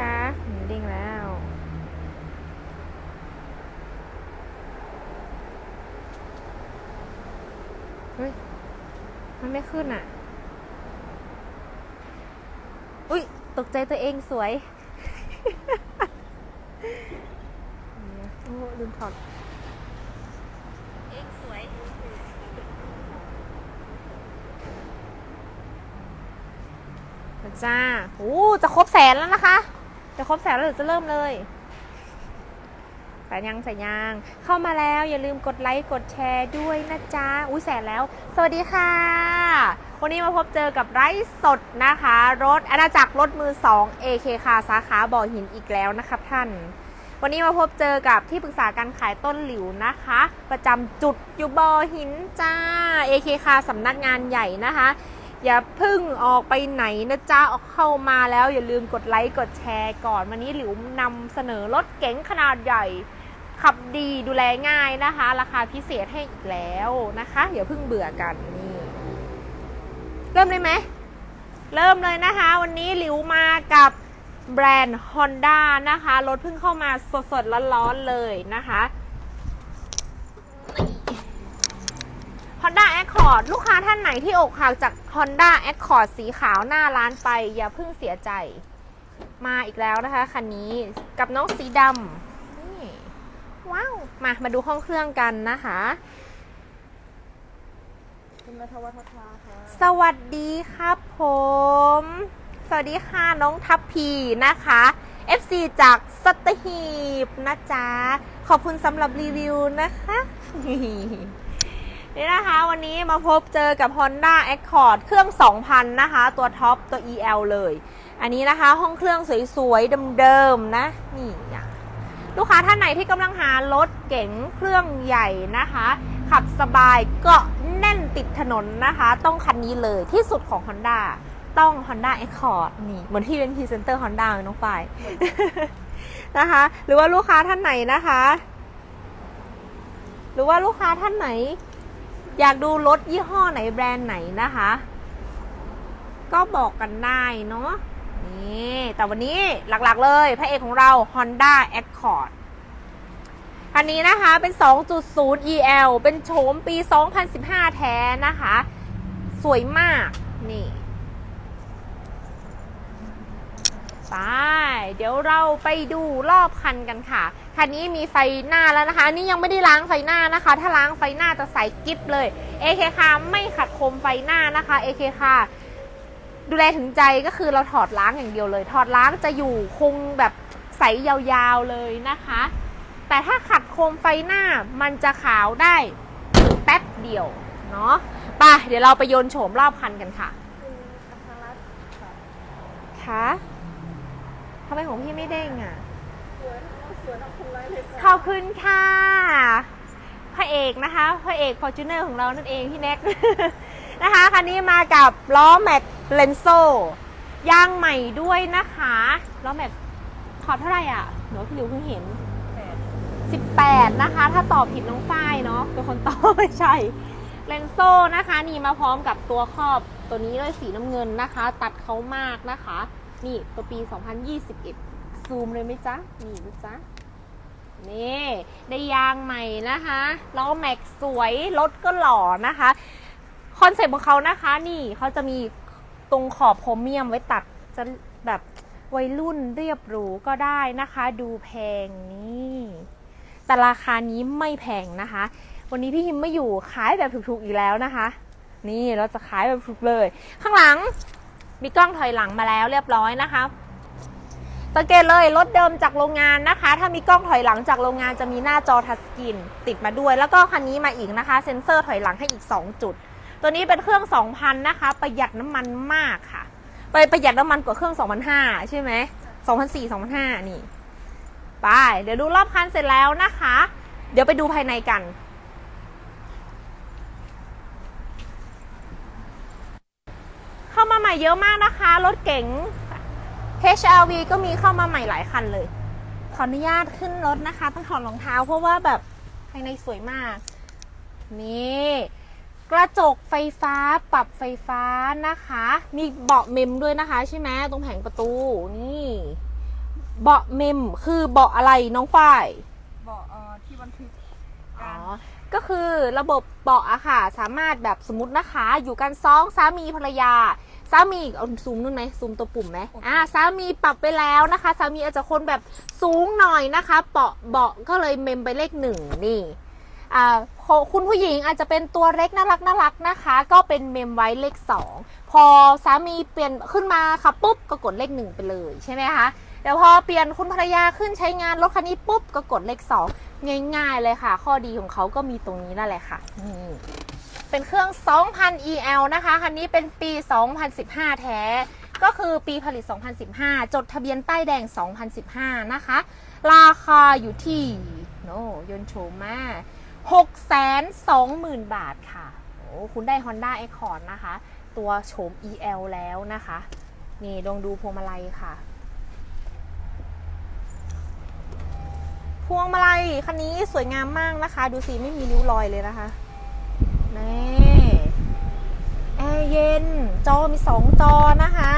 จ๊ะหมูเด้งแล้ว เฮ้ย มันไม่ขึ้นอะ อุ้ย ตกใจตัวเองสวย โอ้ลืมถอดเองสวยจ้าโอ้จะครบแสนแล้วนะคะ จะครบแสนแล้วหรือจะเริ่มเลยแต่ยังใส่ยังเข้ามาแล้วอย่าลืมกดไลค์กดแชร์ด้วยนะจ๊ะ อุ้ยแสนแล้ว สวัสดีค่ะ วันนี้มาพบเจอกับไร้สดนะคะ รถอาณาจักรรถมือ 2 AK ค่ะสาขาบ่อหินอีกแล้วนะครับท่าน วันนี้มาพบเจอกับที่ปรึกษาการขายต้นหลิวนะคะ ประจำจุดอยู่บ่อหินจ้า AK ค่ะสำนักงานใหญ่นะคะ อย่าพึ่งออกไปไหนนะจ๊ะออกเข้ามาแล้วอย่าลืมกดไลค์กดแชร์ก่อน วันนี้หลิวนำเสนอรถเก๋งขนาดใหญ่ ขับดีดูแลง่ายนะคะ ราคาพิเศษให้อีกแล้วนะคะอย่าพิ่งเบื่อกันนี่เริ่มเลยไหมเริ่มเลยนะคะ วันนี้หลิวมากับแบรนด์ Honda นะคะ รถเพิ่งเข้ามาสดๆร้อนๆเลยนะคะ Honda Accord ลูกค้าท่านไหนที่อกหักจาก Honda Accord สีขาวหน้าร้านไป อย่าเพิ่งเสียใจ มาอีกแล้วนะคะคันนี้กับน้องสีดำนี่ว้าวมามาดูห้องเครื่องกันนะคะคุณมาทวัฒน์ค่ะสวัสดีครับผม สวัสดีค่ะน้องทัพพีนะคะ FC จากสตหีบนะจ๊ะ ขอบคุณสำหรับรีวิวนะคะ นี่นะคะวันนี้มาพบเจอกับ Honda Accord เครื่อง 2,000 นะคะ ตัวท็อปตัว EL เลย อันนี้นะคะห้องเครื่องสวยๆเดิมๆนะนี่ลูกค้าท่านไหนที่กำลังหารถเก๋งเครื่องใหญ่นะคะ ขับสบายเกาะแน่นติดถนนนะคะ ต้องคันนี้เลยที่สุดของ Honda ต้อง Honda Accord นี่เหมือนที่เป็นพรีเซนเตอร์ Honda เลยน้องฝ่ายนะคะ หรือว่าลูกค้าท่านไหนนะคะ หรือว่าลูกค้าท่านไหน อยากดูรถยี่ห้อไหนแบรนด์ไหนนะคะ ก็บอกกันได้เนาะนี่แต่วันนี้หลักๆเลยพระเอกของเรา Honda Accord คันนี้นะคะเป็น 2.0 EL เป็นโฉมปี 2015 แท้นะคะ สวยมาก นี่ ไปเดี๋ยวเราไปดูรอบคันกันค่ะ คันนี้มีไฟหน้าแล้วนะคะอันนี้ยังไม่ได้ล้างไฟหน้านะคะ ถ้าล้างไฟหน้าจะใสกิ๊บเลย AK คาไม่ขัดคมไฟหน้านะคะ AK คาดูแลถึงใจก็คือเราถอดล้างอย่างเดียวเลย ถอดล้างจะอยู่คงแบบใสยาวๆเลยนะคะ แต่ถ้าขัดโคมไฟหน้ามันจะขาวได้แป๊บเดียวเนาะไปเดี๋ยวเราไปโยนโฉมรอบคันกันค่ะคุณอัครรัตน์ค่ะคะ ทำไมของพี่ไม่เด้งอะสวยสวยเอาคุณไลฟ์เลยขค่ะอบคุณค่ะพระเอกนะคะพระเอกฟอร์จูเนอร์ของเรานั่นเองพี่แน็กนะคะคันนี้มากับล้อแม็กเลนโซยางใหม่ด้วยนะคะล้อแม็กขอเท่าไหร่อะเดี๋ยวพี่หลิวเพิ่งเห็น 18 นะคะ ถ้าตอบผิดน้องฝ้ายเนาะเป็นคนตอบไม่ใช่เลนโซ่นะคะ นี่มาพร้อมกับตัวครอบตัวนี้เลยสีน้ำเงินนะคะ ตัดเขามากนะคะ นี่ตัวปี 2021 ซูมเลยไหมจ๊ะ นี่ดูจ๊ะ นี่ ได้ยางใหม่นะคะล้อแม็กสวย รถก็หล่อนะคะ คอนเซ็ปต์ของเขานะคะ นี่เขาจะมีตรงขอบโครเมียมไว้ตัดจะแบบวัยรุ่นเรียบหรูก็ได้นะคะ ดูแพงนี่ แต่ราคานี้ไม่แพงนะคะ วันนี้พี่ฮิมไม่อยู่ขายแบบถูกๆอีกแล้วนะคะ นี่เราจะขายแบบถูกเลย ข้างหลัง มีกล้องถอยหลังมาแล้วเรียบร้อยนะคะ สังเกตเลยรถเดิมจากโรงงานนะคะ ถ้ามีกล้องถอยหลังจากโรงงานจะมีหน้าจอทัชสกรีนติดมาด้วย แล้วก็คันนี้มาอีกนะคะ เซ็นเซอร์ถอยหลังให้อีก 2 จุด ตัวนี้เป็นเครื่อง 2,000 นะคะ ประหยัดน้ำมันมากค่ะ ไปประหยัดน้ำมันกว่าเครื่อง2,500ใช่ไหม2,400 2,500นี่ ไป เดี๋ยวดูรอบคันเสร็จแล้วนะคะ เดี๋ยวไปดูภายในกัน เข้ามาใหม่เยอะมากนะคะ รถเก๋ง HRV ก็มีเข้ามาใหม่หลายคันเลย ขออนุญาตขึ้นรถนะคะ ต้องถอดรองเท้าเพราะว่าแบบภายในสวยมาก นี่ กระจกไฟฟ้าปรับไฟฟ้านะคะ มีเบาะเมมด้วยนะคะ ใช่ไหมตรงแผงประตูนี่เบาะเมมคือเบาะอะไรน้องฝ้ายเบาะเอ่อที่บันทึกอ๋กาอรก็คือระบบเบาะอะค่ะ สามารถแบบสมมตินะคะ อยู่กันสองสามีภรรยา สามีเอาซูมนู่นไหมซูมตัวปุ่มไหมอ่าสามีปรับไปแล้วนะคะสามีอาจจะคนแบบสูงหน่อยนะคะเบาะเบาะก็เลยเมมไปเลขหนึ่งนี่อ่าคุณผู้หญิงอาจจะเป็นตัวเล็กน่ารักน่ารักนะคะ ก็เป็นเมมไว้เลขสองพอสามีเปลี่ยนขึ้นมาค่ะปุ๊บก็กดเลขหนึ่งไปเลยใช่ไหมคะเดี๋ยวพอเปลี่ยนคุณภรรยาขึ้นใช้งานรถคันนี้ปุ๊บก็กดเลขสองง่ายๆเลยค่ะ ข้อดีของเขาก็มีตรงนี้นั่นแหละค่ะนี่ เป็นเครื่อง 2,000 EL นะคะ คันนี้เป็นปี 2015 แท้ ก็คือปีผลิต 2015 จดทะเบียนป้ายแดง 2015 นะคะ ราคาอยู่ที่โนยนโฉมมา620,000 บาทค่ะ โอ้คุณได้ Honda Accord นะคะ ตัวโฉม EL แล้วนะคะ นี่ลองดูพวงมาลัยค่ะ พวงมาลัยคันนี้สวยงามมากนะคะ ดูสิไม่มีริ้วรอยเลยนะคะ นี่แอร์เย็น จอมีสองจอนะคะ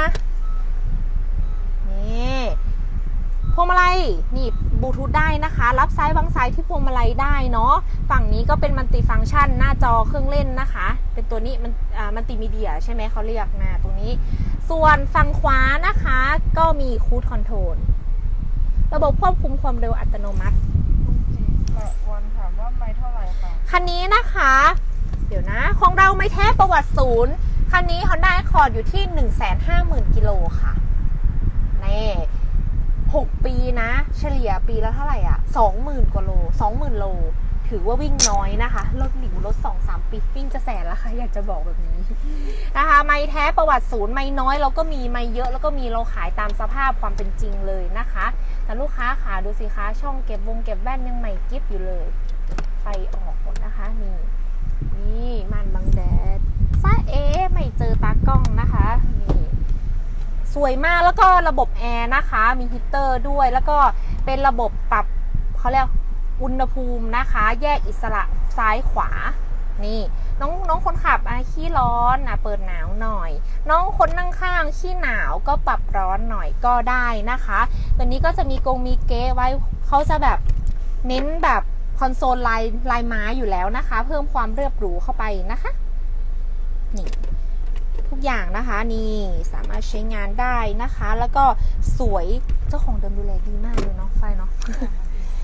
นี่พวงมาลัยนี่บลูทูธได้นะคะ รับซ้ายวางซ้ายที่พวงมาลัยได้เนาะฝั่งนี้ก็เป็นมัลติฟังก์ชัน หน้าจอเครื่องเล่นนะคะ เป็นตัวนี้มันอ่ามัลติมีเดียใช่ไหมเขาเรียกนะตรงนี้ ส่วนฝั่งขวานะคะก็มีคูดคอนโทรลระบบควบคุมความเร็วอัตโนมัติละวันถามว่าไม่เท่าไหร่ค่ะ คันนี้นะคะเดี๋ยวนะ ของเราไม่แท้ประวัติศูนย์ คันนี้ Honda Accord อยู่ที่ 150,000 กิโลค่ะนี่6ปีนะ เฉลี่ยปีละเท่าไหร่อะ 20,000 กว่าโล 20,000 โล ถือว่าวิ่งน้อยนะคะรถหลิวรถ 2-3 ปี วิ่งจะแสนล้วค่ะ อยากจะบอกแบบนี้นะคะ ไม่แท้ประวัติศูนย์ไม่น้อยเราก็มีไม่เยอะแล้วก็มีเราขายตามสภาพความเป็นจริงเลยนะคะ แต่ลูกค้าขาดูสิคะช่องเก็บวงเก็บแว่นยังใหม่กิฟอยู่เลย ไฟออกหมดนะคะนี่ นี่มันบังแดดซ่าเอ๊ไม่เจอตากล้องนะคะนี่สวยมากแล้วก็ระบบแอร์นะคะ มีฮีตเตอร์ด้วย แล้วก็เป็นระบบปรับเขาเรียกอุณหภูมินะคะ แยกอิสระซ้ายขวา นี่ น้องน้องคนขับอะขี้ร้อนอะเปิดหนาวหน่อย น้องคนนั่งข้างขี้หนาวก็ปรับร้อนหน่อยก็ได้นะคะ ตัวนี้ก็จะมีกรงมีเก๊ไว้เขาจะแบบเน้นแบบ คอนโซลลายลายไม้อยู่แล้วนะคะ เพิ่มความเรียบหรูเข้าไปนะคะนี่ทุกอย่างนะคะนี่สามารถใช้งานได้นะคะ แล้วก็สวยเจ้าของเดิมดูแลดีมากเลยเนาะไฟเนาะ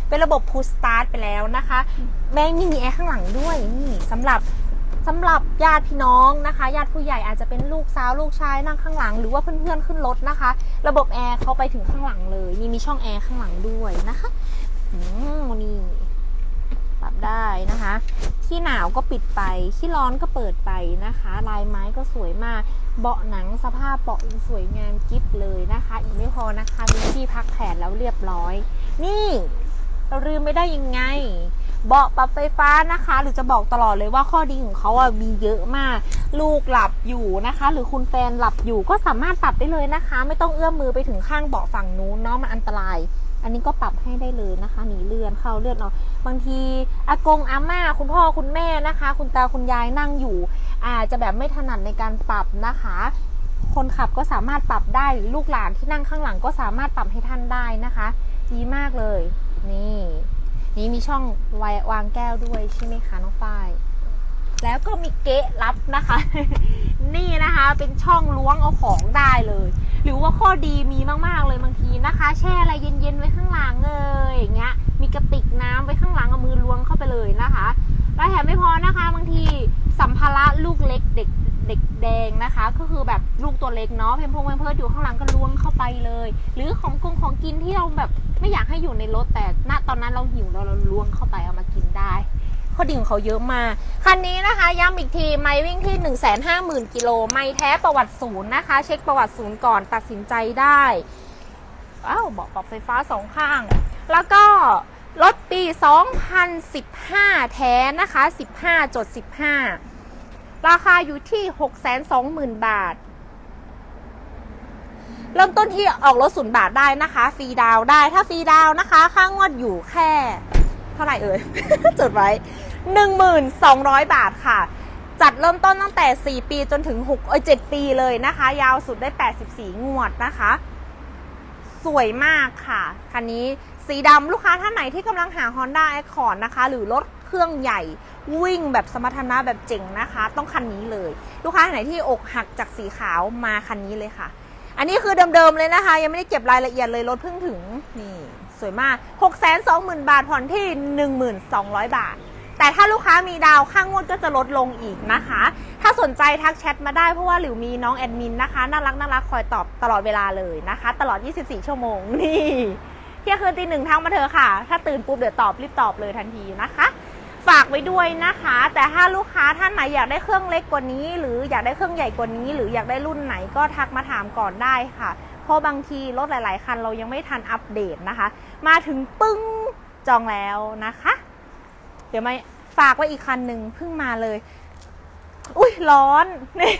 เป็นระบบ push start ไปแล้วนะคะ แม่งยังมีแอร์ข้างหลังด้วยนี่สำหรับสำหรับญาติพี่น้องนะคะ ญาติผู้ใหญ่อาจจะเป็นลูกสาวลูกชายนั่งข้างหลัง หรือว่าเพื่อนๆขึ้นรถนะคะ ระบบแอร์เขาไปถึงข้างหลังเลยนี่มีช่องแอร์ข้างหลังด้วยนะคะ อืมนี่ รับได้นะคะที่หนาวก็ปิดไปที่ร้อนก็เปิดไปนะคะ ลายไม้ก็สวยมาก เบาะหนังสภาพเบาะสวยงามกิฟเลยนะคะ อีกไม่พอนะคะมีที่พักแผนแล้วเรียบร้อย นี่เราลืมไม่ได้ยังไงเบาะปรับไฟฟ้านะคะ หรือจะบอกตลอดเลยว่าข้อดีของเขาอะมีเยอะมาก ลูกหลับอยู่นะคะ หรือคุณแฟนหลับอยู่ก็สามารถปรับได้เลยนะคะ ไม่ต้องเอื้อมมือไปถึงข้างเบาะฝั่งนู้นเนาะมันอันตราย อันนี้ก็ปรับให้ได้เลยนะคะหนีเลื่อนเข้าเลื่อนออกบางทีอากงอาม่าคุณพ่อคุณแม่นะคะ คุณตาคุณยายนั่งอยู่ อาจจะแบบไม่ถนัดในการปรับนะคะ คนขับก็สามารถปรับได้ลูกหลานที่นั่งข้างหลังก็สามารถปรับให้ท่านได้นะคะ ดีมากเลย นี่ นี่มีช่องววางแก้วด้วยใช่ไหมคะน้องฝ้ายแล้วก็มีเก๊ะรับนะคะ นี่นะคะเป็นช่องล้วงเอาของได้เลย หรือว่าข้อดีมีมากๆเลยบางทีนะคะ แช่อะไรเย็นๆไว้ข้างหลังเลยอย่างเงี้ย มีกระติกน้ำไว้ข้างหลังเอามือล้วงเข้าไปเลยนะคะแล้วแถมไม่พอนะคะ บางทีสัมภาระลูกเล็กเด็กเด็กแดงนะคะ ก็คือแบบลูกตัวเล็กเนาะเพมพงเพมเพิร์ดอยู่ข้างหลังก็ล้วงเข้าไปเลย หรือของกงของกินที่เราแบบไม่อยากให้อยู่ในรถแต่ณตอนนั้นเราหิวเราเราล้วงเข้าไปเอามากินได้ ข้อดีของเขาเยอะมากคันนี้นะคะย้ำอีกทีไม่วิ่งที่ 1 5 0 0 0 0กิโลไม่แท้ประวัติศูนย์นะคะ เช็คประวัติศูนย์ก่อนตัดสินใจได้อ้าวบอกปรับไฟฟ้าสองข้าง แล้วก็รถปี 2015 แท้นะคะ 15จด15 ราคาอยู่ที่ 620,000 บาท เริ่มต้นที่ออกรถศูนย์บาทได้นะคะ ฟรีดาวได้ ถ้าฟรีดาวน์นะคะ ค่างวดอยู่แค่ เท่าไหร่เอ่ย จดไว้ 1,200 บาทค่ะ จัดเริ่มต้นตั้งแต่ 4 ปีจนถึง6เอ้ย7ปีเลยนะคะ ยาวสุดได้ 84 งวดนะคะ สวยมากค่ะ คันนี้สีดำลูกค้าท่านไหนที่กำลังหา Honda Accord นะคะ หรือรถเครื่องใหญ่วิ่งแบบสมรรถนะแบบเจ๋งนะคะ ต้องคันนี้เลย ลูกค้าท่านไหนที่อกหักจากสีขาวมาคันนี้เลยค่ะ อันนี้คือเดิมๆเลยนะคะ ยังไม่ได้เก็บรายละเอียดเลยรถเพิ่งถึงนี่ สวยมาก 6 2 0 0 0 0 บาทผ่อนที่ 1,200 บาท แต่ถ้าลูกค้ามีดาวค่างวดก็จะลดลงอีกนะคะ ถ้าสนใจทักแชทมาได้เพราะว่าหลิวมีน้องแอดมินนะคะน่ารักน่ารักคอยตอบตลอดเวลาเลยนะคะ ตลอด 24 ชั่วโมงนี่เที่ยงคืนตีหนึ่งทั้งมาเถอะค่ะ ถ้าตื่นปุ๊บเดี๋ยวตอบรีบตอบเลยทันทีนะคะ ฝากไว้ด้วยนะคะ แต่ถ้าลูกค้าท่านไหนอยากได้เครื่องเล็กกว่านี้ หรืออยากได้เครื่องใหญ่กว่านี้ หรืออยากได้รุ่นไหนก็ทักมาถามก่อนได้ค่ะ เพราะบางทีรถหลาย ๆ คันเรายังไม่ทันอัปเดตนะคะ มาถึงปึ้งจองแล้วนะคะ เดี๋ยวไมาฝากไว้อีกคันหนึ่งเพิ่งมาเลย อุ้ยร้อนนี่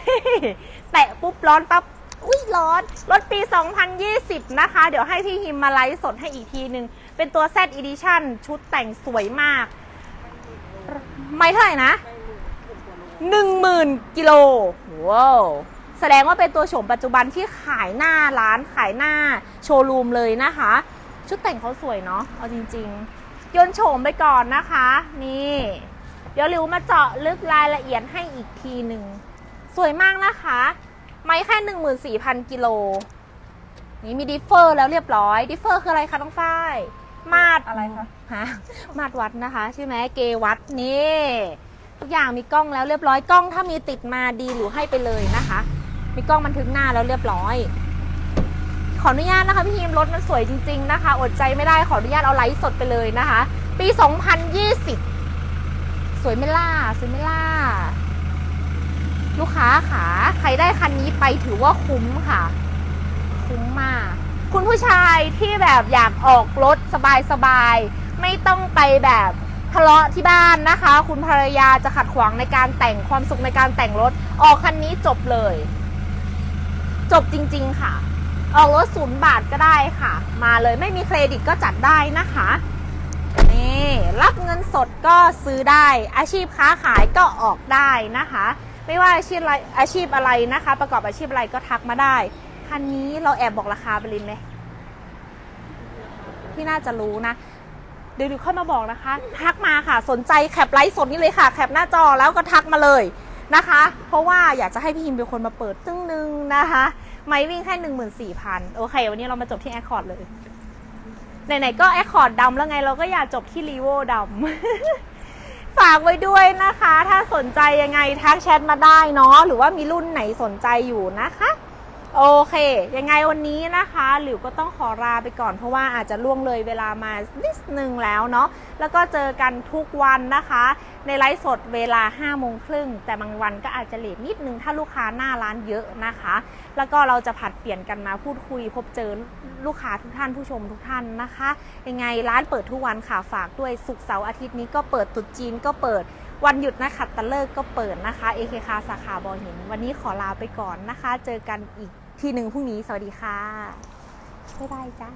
แตะปุ๊บร้อนปั๊บอุ้ยร้อนรถปี 2020 นะคะ เดี๋ยวให้พี่ฮิมมาไลฟ์สดให้อีกทีหนึ่งเป็นตัว Z Edition ชุดแต่งสวยมาก ไม่เท่าไหร่นะหนึ่งหมื่นกิโลว้าวแสดงว่าเป็นตัวโฉมปัจจุบันที่ขายหน้าร้านขายหน้าโชว์รูมเลยนะคะ ชุดแต่งเขาสวยเนาะเอาจริง ๆ ยนต์โฉมไปก่อนนะคะ นี่ เดี๋ยวริวมาเจาะลึกรายละเอียดให้อีกทีหนึ่ง สวยมากนะคะ ไม่แค่หนึ่งหมื่นสี่พันกิโล นี่มีดิฟเฟอร์แล้วเรียบร้อย ดิฟเฟอร์คืออะไรคะน้องฝ้าย มาดอะไรคะฮะมาดวัดนะคะ ใช่ไหมเกวัดนี่ ทุกอย่างมีกล้องแล้วเรียบร้อย กล้องถ้ามีติดมาดีหรือให้ไปเลยนะคะ มีกล้องบันทึกหน้าแล้วเรียบร้อย ขออนุญาตนะคะพี่ฮิมรถมันสวยจริง ๆ นะคะ อดใจไม่ได้ขออนุญาตเอาไลฟ์สดไปเลยนะคะ ปี 2020 สวยไม่ล่าสวยไม่ล่า ลูกค้าขาใครได้คันนี้ไปถือว่าคุ้มค่ะ คุ้มมาก คุณผู้ชายที่แบบอยากออกรถสบายๆ ไม่ต้องไปแบบทะเลาะที่บ้านนะคะ คุณภรรยาจะขัดขวางในการแต่งความสุขในการแต่งรถ ออกคันนี้จบเลย จบจริง ๆ ค่ะ ออกรถศูนย์บาทก็ได้ค่ะ มาเลยไม่มีเครดิตก็จัดได้นะคะนี่รับเงินสดก็ซื้อได้ อาชีพค้าขายก็ออกได้นะคะ ไม่ว่าอาชีพอะไรอาชีพอะไรนะคะ ประกอบอาชีพอะไรก็ทักมาได้คันนี้เราแอบบอกราคาไปเลยไหมที่น่าจะรู้นะเดี๋ยวดูค่อยมาบอกนะคะ ทักมาค่ะ สนใจแคปไลฟ์สดนี่เลยค่ะ แคปหน้าจอแล้วก็ทักมาเลย นะคะ เพราะว่าอยากจะให้พี่ฮิมเป็นคนมาเปิดตึ้งนึงนะคะ ไม่วิ่งแค่หนึ่งหมื่นสี่พันโอเค วันนี้เรามาจบที่แอคคอร์ดเลย ไหนๆก็แอคคอร์ดดำแล้วไงเราก็อยากจบที่รีโวดำ ฝากไว้ด้วยนะคะ ถ้าสนใจยังไงทักแชทมาได้เนาะหรือว่ามีรุ่นไหนสนใจอยู่นะคะ โอเค ยังไงวันนี้นะคะหลิวก็ต้องขอลาไปก่อนเพราะว่าอาจจะล่วงเลยเวลามานิดนึงแล้วเนาะแล้วก็เจอกันทุกวันนะคะ ในไลฟ์สดเวลา5้าโมงครึ่งแต่บางวันก็อาจจะเลทนิดนึงถ้าลูกค้าหน้าร้านเยอะนะคะ แล้วก็เราจะผัดเปลี่ยนกันมาพูดคุย พบเจอลูกค้าทุกท่านผู้ชมทุกท่านนะคะ ยังไงร้านเปิดทุกวันค่ะฝากด้วยศุกร์เสาร์อาทิตย์นี้ก็เปิดตรุษจีนก็เปิด วันหยุดนะคะตะเลิกก็เปิดนะคะ AKK สาขาบอหิน วันนี้ขอลาไปก่อนนะคะ เจอกันอีกทีหนึ่งพรุ่งนี้ สวัสดีค่ะ บ๊ายบายจ้า